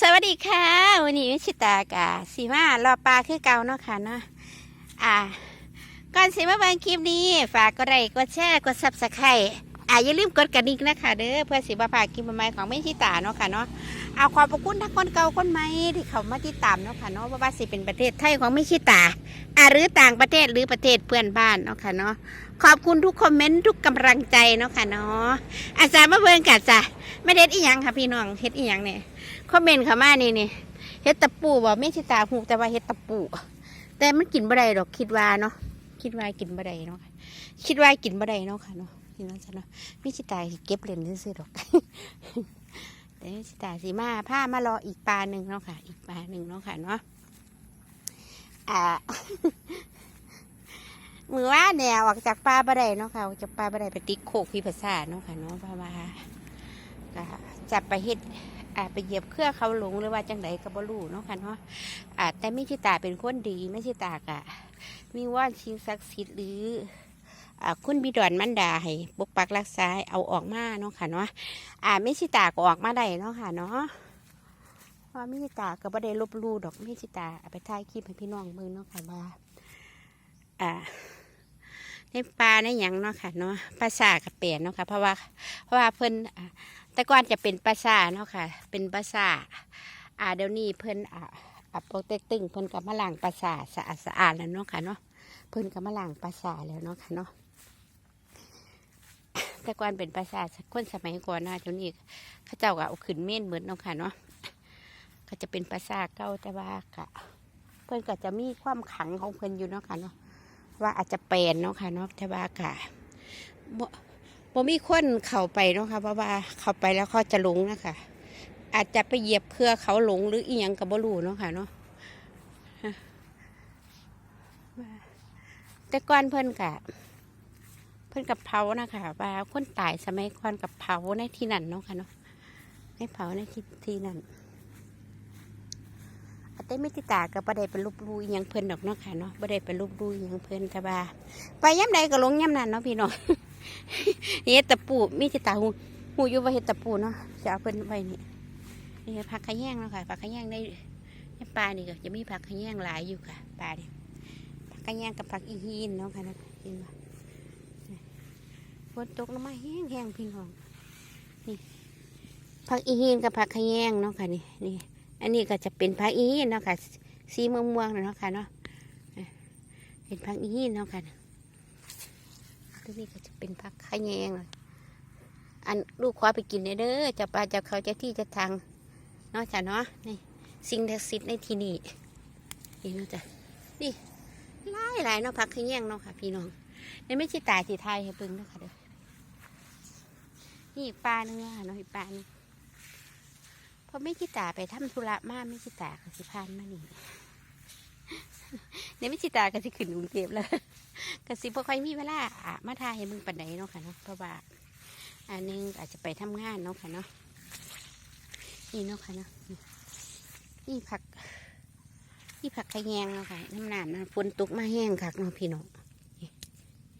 สวัสดีค่ะ วันนี้วิชิตากาสีมารอปลาคือเก่าเนาะค่ะเนาะอ่า ก่อนสิมาเบิ่งคลิปนี้ ฝากกดไลค์กดแชร์กดซับสไครต์อ่าอย่าลืมกดกระดิ่งนะคะเด้อเพื่อสิบพลาดคลิปใหม่ของไม่ชิตาเนาะค่ะเนาะเอาความขอบคุณทั้งคนเก่าคนใหม่ที่เขามาติดตามเนาะค่ะเนาะว่าว่าสิเป็นประเทศไทยของไม่ชิตาอ่าหรือต่างประเทศหรือประเทศเพื่อนบ้านเนาะค่ะเนาะขอบคุณทุกคอมเมนต์ทุกกำลังใจเนาะค่ะเนาะอาจารย์มาเบิ่งกันจ้ะไม่เด็ดอีหยังค่ะพี่น้องเฮ็ดอีหยังเนี่ย คอมเมนต์ข้ามานี่นี่เฮ็ดตะปูบ่ไม่ใช่ตาหูแต่ว่าเฮ็ดตะปู แต่มันกินบ่ได้ดอกคิดว่าเนาะคิดว่ากินบ่ได้เนาะคิดว่ากินบ่ได้เนาะค่ะเนาะพี่น้องจ้ะเนาะไม่ใช่ตาเก็บเล่นซื่อๆดอกแต่ไม่ใช่ตาสิมาผ้ามารออีกปลาหนึ่งเนาะค่ะ อีกปลาหนึ่งเนาะค่ะเนาะอ่ามือว่าแนวออกจากปลาบ่ได้เนาะค่ะออกจากปลาบ่ได้ไปติดโคกพี่ภาษาเนาะค่ะเนาะเพราะว่าจับไปเฮ็ด อาไปเหยียบเครือเขาหลงหรือว่าจังไดก็บ่รู้เนาะค่ะเนาะอ่าแต่ไม่ใช่ตาเป็นคนดีไม่ใช่ตากะ มีว่านชิงศักดิ์สิทธิ์หรืออ่าคุณบิดอนมันดาให้ปกปักรักษาเอาออกมาเนาะค่ะเนาะอ่าไม่ใช่ตาก็ออกมาได้เนาะค่ะเนาะเพราะไม่ใช่ตาก็บ่ได้ลบลู่ดอกไม่ใช่ตาเอาไปถ่ายคลิปให้พี่น้องเบิ่งเนาะค่ะว่าอ่าในปลาในหยังเนาะค่ะเนาะภาษากับเปลี่ยนเนาะค่ะเพราะว่าเพราะว่าเพิ่นอ่า แต่ก่อนจะเป็นปราสาทเนาะค่ะ เป็นปราสาทอ่าเดี๋ยวนี้เพิ่นอ่าอ่าโปเต็กตึงเพิ่นกับมาล้างปราสาทสะอาดสะอาดแล้วเนาะค่ะเนาะเพิ่นกับมาล้างปราสาทแล้วเนาะค่ะเนาะแต่ก่อนเป็นปราสาทคนสมัยก่อนนะเดี๋ยวนี้เขาเจ้าก็เอาขึ้นเม่นเหมือนเนาะค่ะเนาะก็จะเป็นปราสาทเก่าแต่ว่ากะเพิ่นก็จะมีความขังของเพิ่นอยู่เนาะค่ะเนาะว่าอาจจะเป็นเนาะค่ะเนาะแต่ว่ากะ บ่มีคนเข้าไปเนาะค่ะเพราะว่าเข้าไปแล้วเขาจะหลงนะคะอาจจะไปเหยียบเครือเขาหลงหรืออีหยังกับบ่รู้เนาะค่ะเนาะแต่ก่อนเพิ่นกะเพิ่นกับเผานะคะว่าคนตายสมัยก่อนกับเผาในที่นั่นเนาะค่ะเนาะให้เผาในที่ที่นั่นแต่ไม่ติดตากับประเดเป็นรูปรูอหยังเพิ่นดอกเนาะค่ะเนาะประเดเป็นรูปรูอหยังเพิ่นแต่ว่าไปย้ำใดก็หลงย้ำนั้นเนาะพี่น้อง เฮ็ดตะปูมีที่ตาหูหูอยู่ว่าเฮ็ดตะปูเนาะจะเอาเพิ่นไว้นี่นี่ผักขะแยงเนาะค่ะผักขะแยงในในปลานี่ก็จะมีผักขะแยงหลายอยู่ค่ะปลานี่ผักขะแยงกับผักอีฮีนเนาะค่ะนะเห็นบ่ฝนตกลงมาแห้งแห้งพี่น้องนี่ผักอีฮีนกับผักขะแยงเนาะค่ะนี่นี่ อันนี้ก็จะเป็นผักอีฮีนเนาะค่ะสีม่วงๆเนาะค่ะเนาะเป็นผักอีฮีนเนาะค่ะ นี้ก็จะเป็นผักขแยงอะอันลูกขวาไปกินเด้อจะปลาจะเขาจะที่จะทางเนาะจ้ะเนาะนี่สิ่งศักดิ์สิทธิ์ในที่นี่นี่เนาะจ้ะนี่หลายหลายเนาะผักขแยงเนาะค่ะ พี่น้องนี่ไม่ใช่ตายที่ไทยให้เบิ่งเนาะค่ะเด้อนี่อีกปลาหนึงอเนาะอีกปลาหนึงพอไม่ชิตาไปทำธุระมากไม่ชิตาก็สิพานมานี่ เนี่ยไม่ชิตาก็สิขึ้นกรุงเทพแล้วก็สิบ่ค่อยมีเวลาอะมาทายให้มึงปันใดเนาะค่ะเนาะเพราะว่าอันหนึงอาจจะไปทำงานเนาะค่ะเนาะนี่เนาะค่ะเนาะนี่ผักนี่ผักขะแยงเนาะค่ะน้ำหนานนะฝนตกมาแห้งคักเนาะพี่น้องนี่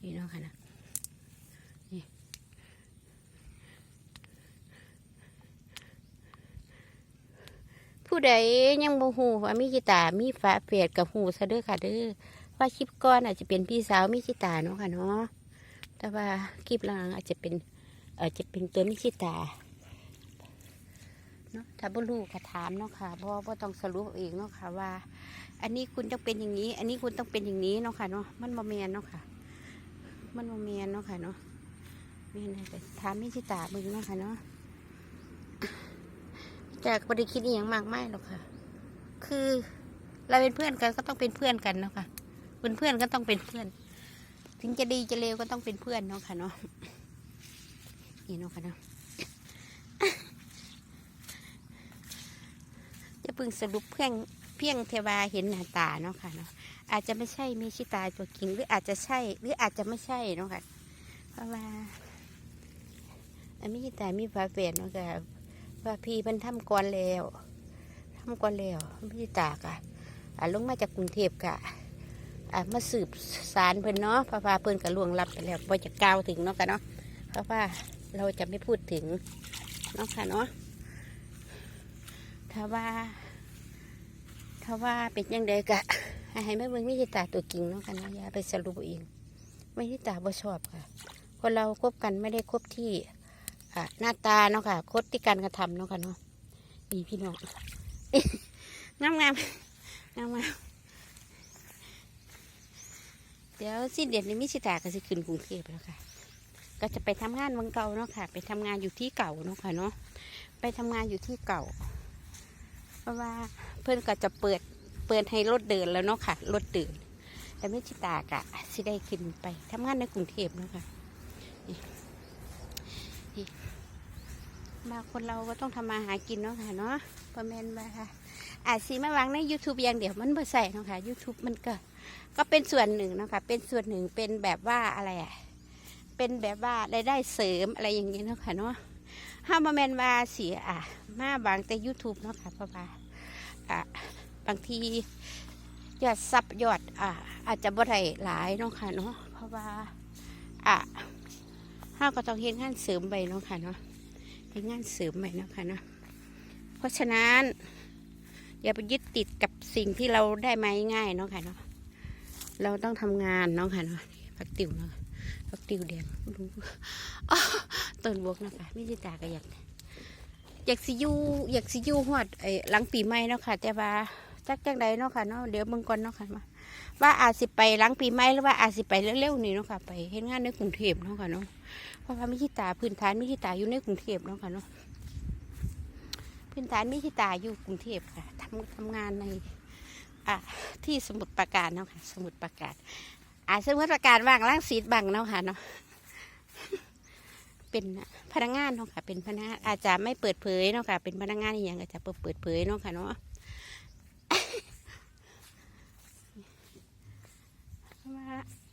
นี่เนาะค่ะเนาะนี่ ผู้ใดยังบ่ฮู้ว่ามีกีตามีฝาเปียดกับหูซะเด้อค่ะเด้อว่าคลิปก่อนอาจจะเป็นพี่สาวมิชิตาเนาะค่ะเนาะแต่ว่าคลิปหลังอาจจะเป็นอาจจะเป็นตัวมิชิตาเนาะถ้าบ่รู้ก็ถามเนาะค่ะเพราะว่าต้องสรุปเองเนาะค่ะว่า อันนี้คุณต้องเป็นอย่างนี้ อันนี้คุณต้องเป็นอย่างนี้เนาะค่ะเนาะมันบ่แมนเนาะค่ะ มันบ่แมนเนาะค่ะเนาะแม่นแต่ถามมิชิตาเบิ่งเนาะค่ะเนาะ จากบริคิดอย่างมากไม่หรอกค่ะ คือเราเป็นเพื่อนกันก็ต้องเป็นเพื่อนกันเนาะค่ะเป็นเพื่อนก็ต้องเป็นเพื่อน ถึงจะดีจะเลวก็ต้องเป็นเพื่อนเนาะค่ะเนาะนี่เนาะค่ะเนาะจะพึงสรุปเพียงเพียงเทวาเห็นหน้าตาเนาะค่ะเนาะอาจจะไม่ใช่มีชิตาตัวจริงหรืออาจจะใช่ หรืออาจจะไม่ใช่เนาะค่ะเพราะว่าอันมีชิตามีฝาแฝดเนาะค่ะ ว่าพี่เพิ่นทำก่อนแล้วทำก่อนแล้วมีชิตากะอ่าลงมาจากกรุงเทพกะอะมาสืบสารเพิ่นเนาะพราะว่าเพิ่นก็ล่วงลับไปแล้วพอจะกล่าวถึงเนาะกันเนาะเพราะว่าเราจะไม่พูดถึงเนาะค่ะเนาะถ้าว่า ถ้าว่าเป็นยังไงกะให้แม่เบิ่งไมิจิตาตัวจริงเนาะค่ะเนาะอย่าไปสรุปเอาเองมิจิตาบ่ชอบค่ะคนเราคบกันไม่ได้คบที่ อ่าหน้าตาเนาะค่ะคบที่การกระทำเนาะค่ะเนาะนี่พี่น้องงามงามงามงามเดี๋ยวสิ้นเดือนนี้มิจิตาก็จะขึ้นกรุงเทพแล้วค่ะ ก็จะไปทำงานวังเก่าเนาะค่ะ ไปทำงานอยู่ที่เก่าเนาะค่ะเนาะไปทำงานอยู่ที่เก่า เพราะว่าเพื่อนก็จะเปิดเปิดให้รถเดินแล้วเนาะค่ะรถเดินแต่ไม่ชิตากะสิได้ขึ้นไปทำงานในกรุงเทพเนาะค่ะ นี่มาคนเราก็ต้องทำมาหากินเนาะค่ะเนาะประมาณว่าค่ะ อาจสีมาวางใน YouTube อย่างเดียวมันบ่ใส่เนาะค่ะ YouTube มันก็ ก็เป็นส่วนหนึ่งเนาะค่ะ เป็นส่วนหนึ่งเป็นแบบว่าอะไรอะ เป็นแบบว่ารายได้เสริมอะไรอย่างเงี้ยเนาะค่ะเนาะห้ามาแมนว่าเสียอะ มาบางแต่ YouTube เนาะค่ะเพราะว่าอะบางทียอดซับยอดอะอาจจะบ่ได้หลายเนาะค่ะเนาะเพราะว่าอะ ห้าก็ต้องเฮ็ดงานเสริมไปเนาะค่ะเนาะเฮ็ดงานเสริมไปเนาะค่ะเนาะเพราะฉะนั้นอย่าไปยึดติดกับสิ่งที่เราได้มาง่ายเนาะค่ะเนาะเราต้องทำงานเนาะค่ะเนาะพักติวเนาะพักติวแดงดูอ้ต้นบวกเนาะคะไม่ใช่ตาก็อยากอยากสิยูอยากสิยูฮอดไอ้หลังปีใหม่เนาะค่ะ แต่ว่าจักจังใดเนาะค่ะเนาะเดี๋ยวเบิ่งก่อนเนาะค่ะว่าว่าอาจสิไปหลังปีใหม่หรือว่าอาจสิไปเร็วๆนี่เนาะค่ะ ไปเฮ็ดงานในกรุงเทพเนาะค่ะเนาะ เพราะว่ามิชิตาพื้นฐานมิชิตาอยู่ในกรุงเทพเนาะค่ะเนาะพื้นฐานมิชิตาอยู่กรุงเทพค่ะทำทำงานในที่สมุทรปราการเนาะค่ะ สมุทรปราการอ่าสมุทรปราการว่างล่างสีดบังเนาะค่ะเนาะเป็นพนักงานเนาะค่ะ เป็นพนักงานอาจจะไม่เปิดเผยเนาะค่ะ เป็นพนักงานอย่างอาจจะเปิดเปิดเผยเนาะค่ะเนาะว่า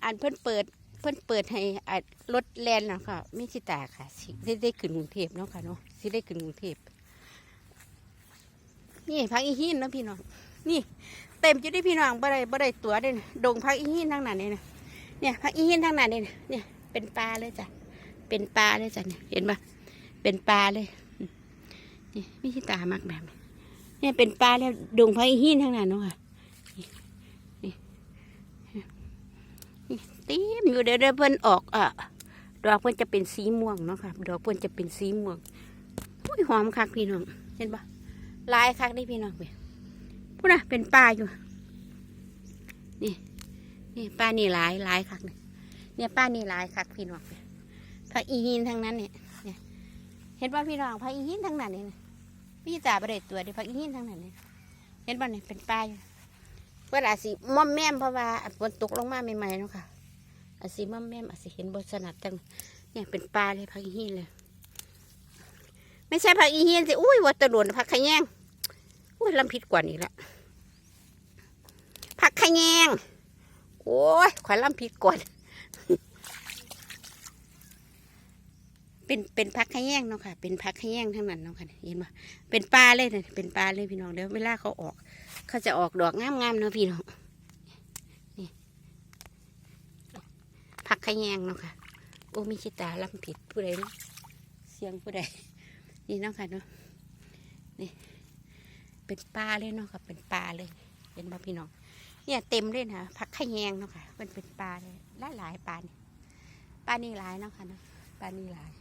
อันเพิ่นเปิด เพิ่นเปิดให้รถแลนเนาะค่ะมิชิตาค่ะสิได้ได้ขึ้นกรุงเทพเนาะค่ะเนาะสิได้ขึ้นกรุงเทพนี่พักอีหินเนาะพี่น้องนี่เต็มจุดที่พี่น้องบ่ได้บ่ได้ตัวเด้นดงพักอีหินทั้งนั้นเนี่ยเนี่ยพักอีหินทั้งนั้นเนี่ยเนี่ยเป็นปลาเลยจ้ะเป็นปลาเลยจ้ะเนี่ยเห็นปะเป็นปลาเลยนี่ไม่ใช่ตามากแบบเนี่ยเป็นปลาแล้วดงพระอีหินทั้งนั้นเนาะค่ะนี่นี่นี่ เต็มอยู่เดี๋ยวเดี๋ยวเพิ่นออกอะดอกเพิ่นจะเป็นสีม่วงเนาะค่ะดอกเพิ่นจะเป็นสีม่วงอุ้ยหอมคักพี่น้องเห็นปะลายคักนี่พี่น้องเว้ยพูดนะเป็นปลาอยู่ นี่ นี่ปลานี่ลายลายคักนี่เนี่ยป้านี่ลายคักพี่น้องเว้ยพระอีหินทั้งนั้นเนี่ยเนี่ยเห็นป่ะพี่น้องพระอีหินทั้งนั้นเนี่ยพี่จ่าประเด็ตัวเดียวพระอีหินทั้งนั้นเนี่ยเห็นป่ะเนี่ยเป็นป้ายเวลาสิม่อมแม่มเพราะว่าฝนตกลงมาใหม่ๆเนาะค่ะ อาจสิม่มแม่มอาจสิเห็นบนสนัดจังเนี่ยเป็นปลาเลยพระอีหินเลย ไม่ใช่พระอีหินสิอุ้ยวัตะโดนพักขแยงอุ้ยลำผิดกว่านี้ละพักขแยงโอ้ยขวัญลำผิดกว่าเป็นเป็นพักขแยงเนาะค่ะ เป็นพักขแยงทั้งนั้นเนาะค่ะเห็นปะเป็นปลาเลยเนะเป็นปลาเลยพี่น้องเดี๋ยวเวลาเขาออก เขาจะออกดอกงามๆเนาะพี่น้องนี่ พักขยงเนาะค่ะ โอ้มีชิตาลำผิดผู้ใดเนาะเสียงผู้ใดนี่เนาะค่ะเนาะนี่เป็นปลาเลยเนาะค่ะเป็นปลาเลยเห็นปะพี่น้อง เนี่ยเต็มเลยนะพักขยงเนาะค่ะมันเป็นปลาเลยหลายหลายๆปลาเนี่ยปลานี่หลายเนาะค่ะเนาะปลานี่หลาย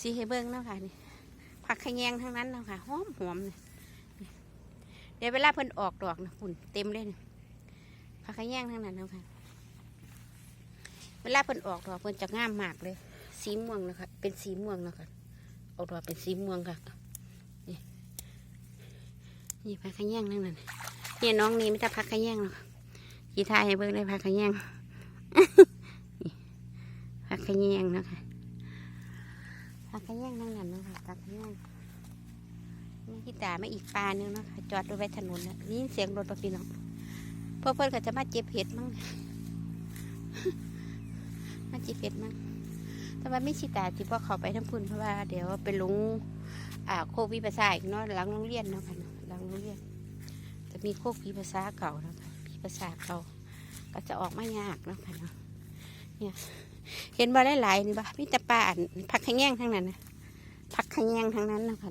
สีให้เบิ้งเนาะค่ะนี่ผักขยงทั้งนั้นเนาะค่ะหอมหอมเลยนี่เดี๋ยวเวลาเพิ่นออกดอกนะคุณเต็มเลยผักขะแยงทั้งนั้นเนาะค่ะ เวลาเพิ่นออกดอกเพิ่นจะงามมากเลย สีม่วงนะคะ เป็นสีม่วงนะคะออกดอกเป็นสีม่วงค่ะ นี่นี่ผักขะแยงทั้งนั้นเนี่ยน้องนี่ไม่ใช่ผักขะแยงหรอกกีทายให้เบิ้งได้ผักขะแยงนี่ผักขะแยงนะคะผักขะแยงนั่งนั่นนะคะผักขะแยงนี่ที่ตาไม่อีกปลาหนึงนะคะจอดรถไว้ถนนนะนี่เสียงรถปะพี่น้องเพื่อเพื่อนก็จะมาเจ็บเห็ดมั้ง ห้าจีเฟสมั้งทำไมไม่ชิตาจีพ่อเขาไปทั้งพุ่นเพราะว่าเดี๋ยวไปลงอ่าโคกวิภาษาอีกเนาะหลังโรงเรียนเนาะค่ะหลังโรงเรียน จะมีโคกวิภาษาเก่าเนาะค่ะวิภาษาเก่าก็จะออกไม่ยากเนาะค่ะเนาะเนี่ยเห็นบ่หลายๆนี่บ่มีแต่ป่าผักขะแง่งทั้งนั้นนะผักขะแง่งทั้งนั้นเนาะค่ะ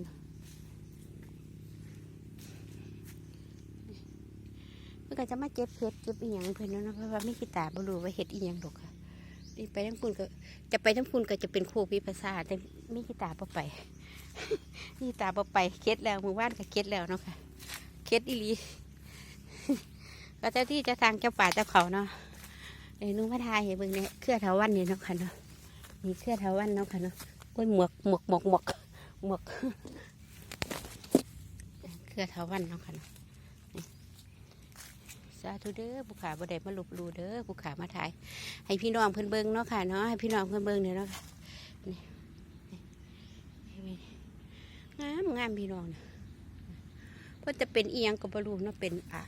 เพื่อจะมาเจ็บเห็ดเจ็บอีหยังเพื่อนเนาะเพราะว่าไม่คิดตาบ่รูว่าเห็ดอีหยังหดอกค่ะ นี่ไปทั้งปุ่นก็ จะไปทั้งปุ่นก็จะเป็นครูพิภาษาแต่ไม่คิดตาบ่ไปนี่ตาบ่ไปเคล็ดแล้วมือว่านก็เคล็ดแล้วเนาะค่ะเคล็ดอีลีก็เจ้าที่จะทางเจ้าป่าเจ้าเขาเนาะเดี๋ยวนุ่งพระทายให้เบิ่งเนี่ยเครือเถาวันเนี่ยเนาะค่ะเนาะมีเครือเถาวันเนาะค่ะเนาะโอ้ยหมวกหมวกหมวกหมวกหมวกเครือเถาวันเนาะค่ะเนาะ สาธุเด้อผู้ขาบ่ได้มาลบลูเด้อผู้ขามาถ่าย ให้พี่น้องเพิ่นเบิ่งเนาะค่ะเนาะให้พี่น้องเพิ่นเบิ่งเนี่ยเนาะนี่งามงามพี่น้องเนี่ยเพิ่นจะเป็นเอียงก็บ่รู้เนาะเป็นอะ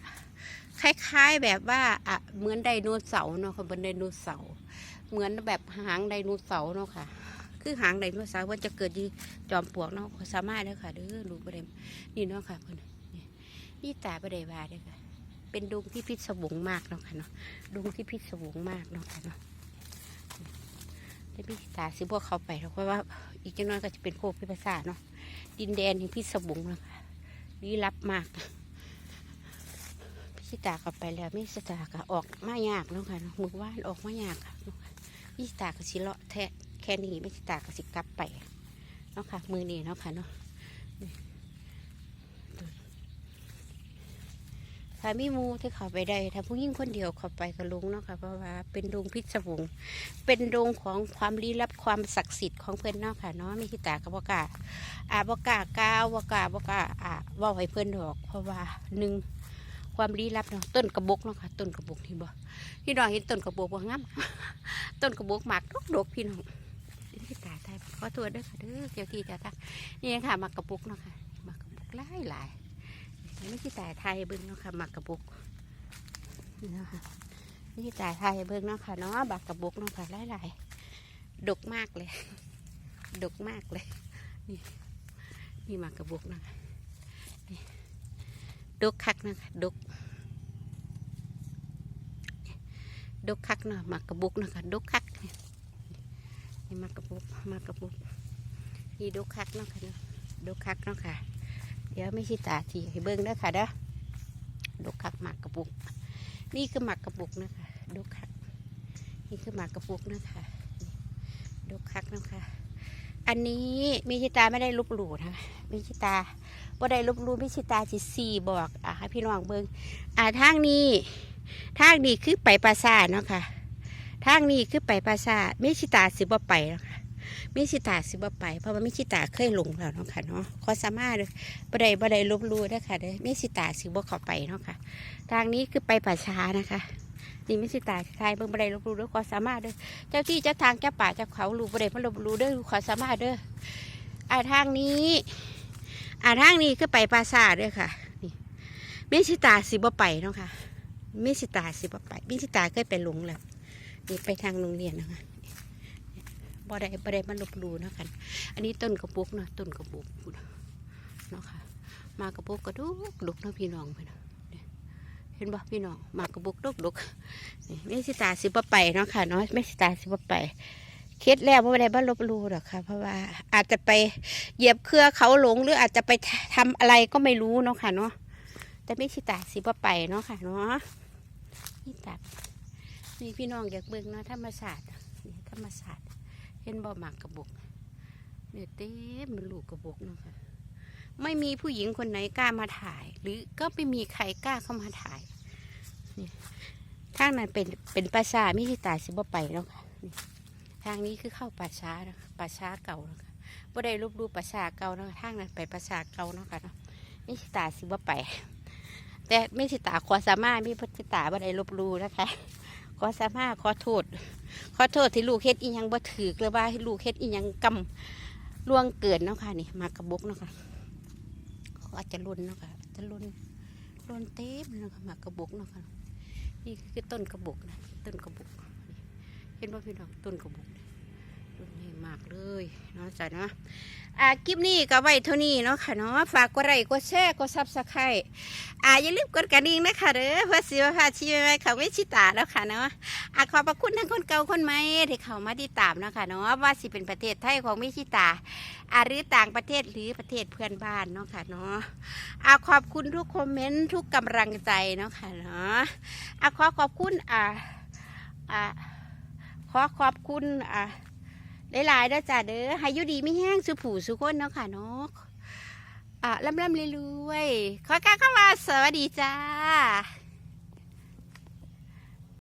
คล้าย ๆแบบว่าอะเหมือนไดโนเสาร์เนาะค่ะเป็นไดโนเสาร์เหมือนแบบหางไดโนเสาร์เนาะค่ะคือหางไดโนเสาร์ว่าจะเกิดที่จอมปลวกเนาะสามารถเด้อค่ะเด้อรู้บ่ได้นี่เนาะค่ะเพิ่นนี่นี่ตาบ่ได้ว่าเด้อค่ะ เป็นดงที่พิศวงมากเนาะค่ะเนาะดงที่พิศวงมากเนาะค่ะเนาะแต่พี่ตาสิพวกเขาไปเพราะว่า อีกจังน้อยก็จะเป็นโคกพิภาษาเนาะดินแดนแห่งพิศวงเนาะค่ะลี้ลับมากพี่ตาเขาไปแล้วไม่สตาก็ออกมายากเนาะค่ะเนาะมือว่านออกมายากค่ะพี่ตาก็สิเลาะแทะแค่นี้ไม่สิตาก็สิกลับไปเนาะค่ะมือนี้เนาะค่ะเนาะ ถ้ามีมูที่เขาไปได้ถ้าผู้หญิงคนเดียวเขาไปกับลุงเนาะค่ะเพราะว่าเป็นดงพิศวงเป็นดงของความลี้ลับความศักดิ์สิทธิ์ของเพื่อนเนาะค่ะเนาะม่คิตากับบกาอาบกาก้าวบกาบกาอ่าว่าให้เพื่อนดอก เพราะว่าหนึ่งความลี้ลับเนาะต้นกระบกเนาะค่ะต้นกระบกที่บ่พี่น้องเห็นต้นกระบกบ่งามต้นกระบกหมากดกดกพี่น้องพี่ตาไทยขอตัวเด้อค่ะเด้อเกี่ยวที่จะทักนี่ค่ะหมากกระบกเนาะค่ะหมากกระบกหลายหลาย นี่ที่ตายไทยเบิ้งเนาะค่ะหมักกระบุกนะคะนี่ที่ตายไทยเบิ้งเนาะค่ะเนาะบักกระบุกเนาะค่ะหลายๆดกมากเลย ดกมากเลย นี่นี่หมักกระบุกเนาะคะนี่ดกคักเนาะคะดกดกคักเนาะหมักกระบุกเนาะค่ะดกคักนี่นี่หมักกระบุกหมักกระบุกนี่ดกคักเนาะค่ะเนาะดกคักเนาะค่ะ เดี๋ยวไม่ช่ตาทีให้เบิ้งเด้อค่ะเด้อดกคักหมากกระปุก นี่คือหมากกระปุกนะคะดกคัก นี่คือหมากกระปุกนะคะดกคักนะคะอันนี้มิชิตาไม่ได้ลบหลู่นะมิชิตาบ่ได้ลบหลู่มิชิตาจิสี่บอกอะให้พี่น้องเบิ้งอ่าทางนี้ทางนี้คือไปปราสาทเนาะค่ะทางนี้คือไปปราสาทมิชิตาสิบ่ไปเนาะค่ะ มิชิตาสิบ่ไป เพราะว่ามิชิตาเคยลงแล้วเนาะค่ะเนาะขอสามารถบ่ได้บ่ได้ลบลู่เด้ค่ะเด้มีสิตาสิบ่เข้าไปเนาะค่ะ ทางนี้คือไปป่าช้านะคะนี่มีสิตาทายเบิ่งบ่ได้ลบลู่ด้อขอสามารถเด้อเจ้าที่เจ้าทางเจ้าป่าเจ้าเขาลูกบ่ได้มาลบลู่เด้อขอสามารถเด้ออ่าทางนี้ อ่าทางนี้คือไปปราสาเด้อค่ะนี่มีสิตาสิบ่ไปเนาะค่ะมีสิตาสิบ่ไปมีสิตาเคยไปหลงแล้วนี่ไปทางโรงเรียนนะคะ บ่ได้บ่ได้มาลบลูนะค่ะอันนี้ต้นกระปุกเนาะต้นกระปุกเนาะค่ะ มากระปุกกระดุกดุกเนาะพี่น้องเพื่อนเนี่ยเห็นบ่พี่น้องมากระปุกดุกดุกนี่ไม่สิตาสิบไปเนาะค่ะเนาะไม่สิตาสิบไปเคล็ดแล้วไม่ได้บ้าลบลูหรอกค่ะ เพราะว่าอาจจะไปเหยียบเครือเขาหลงหรืออาจจะไปทำอะไรก็ไม่รู้เนาะค่ะเนาะแต่ไม่สิตาสิบไปเนาะค่ะเนาะนี่ตับนี่พี่น้องอยากเบิ่งเนาะธรรมศาสตร์ธรรมศาสตร์ เห็นบ่หมากกระบกเนี่ยเต็มเป็นลูกกระบกเนาะค่ะไม่มีผู้หญิงคนไหนกล้ามาถ่าย หรือก็ไม่มีใครกล้าเข้ามาถ่ายนี่ทางนั้นเป็นเป็นป่าช้าม่ใช่ตายสิบ่ไปแล้วค่ะทางนี้คือเข้าป่าช้าป่าช้าเก่านะคะบ่ได้รูปรูปป่าช้าเก่านะคะทางนั้นไปป่าช้าเก่าเนาะค่ะเนาะม่ใช่ตายสิบ่ไป แต่ม่ใช่ตาขอสามารถมีพัชตาบ่ได้ลบหลูนะคะขอสามารถขอโทษ ขอโทษที่ลูกเฮ็ดอีหยังบ่ถือหรือว่าให้ลูกเฮ็ดอีหยังกำล่วงเกินเนาะค่ะนี่มากระบกเนาะค่ะเขาอาจจะลุนเนาะค่ะจะลุนลุนเต็มเนาะค่ะมากระบอกเนาะค่ะนี่คือต้นกระบอกนะต้นกระบอกเห็นว่าพี่น้องต้นกระบอก รุ่นใหญ่มากเลยเนาะจ้ะเนาะอ่าคลิปนี้ก็ไว้เท่านี้เนาะค่ะเนาะฝากกดไลค์กดแชร์กดซับสไครต์อ่าอย่าลืมกดกระดิ่งนะคะเด้อเพื่อสิว่าพาชีวิตเขาไม่ชิตาแล้วค่ะเนาะอ่าขอบพระคุณทั้งคนเก่าคนใหม่ที่เขามาติดตามเนาะค่ะเนาะว่าสิเป็นประเทศไทยของมิชิตาอ่าหรือต่างประเทศหรือประเทศเพื่อนบ้านเนาะค่ะเนาะอ่าขอบคุณทุกคอมเมนต์ทุกกำลังใจเนาะค่ะเนาะอ่าขอขอบคุณอ่าอ่าขอขอบคุณอะ หลายๆเด้อจ้าเด้อให้ยุดีไม่แห้งสุผูสุคนเนาะค่ะเนาะอะล่ำล่ำรวยๆขอกล่าวคำว่าสวัสดีจ้า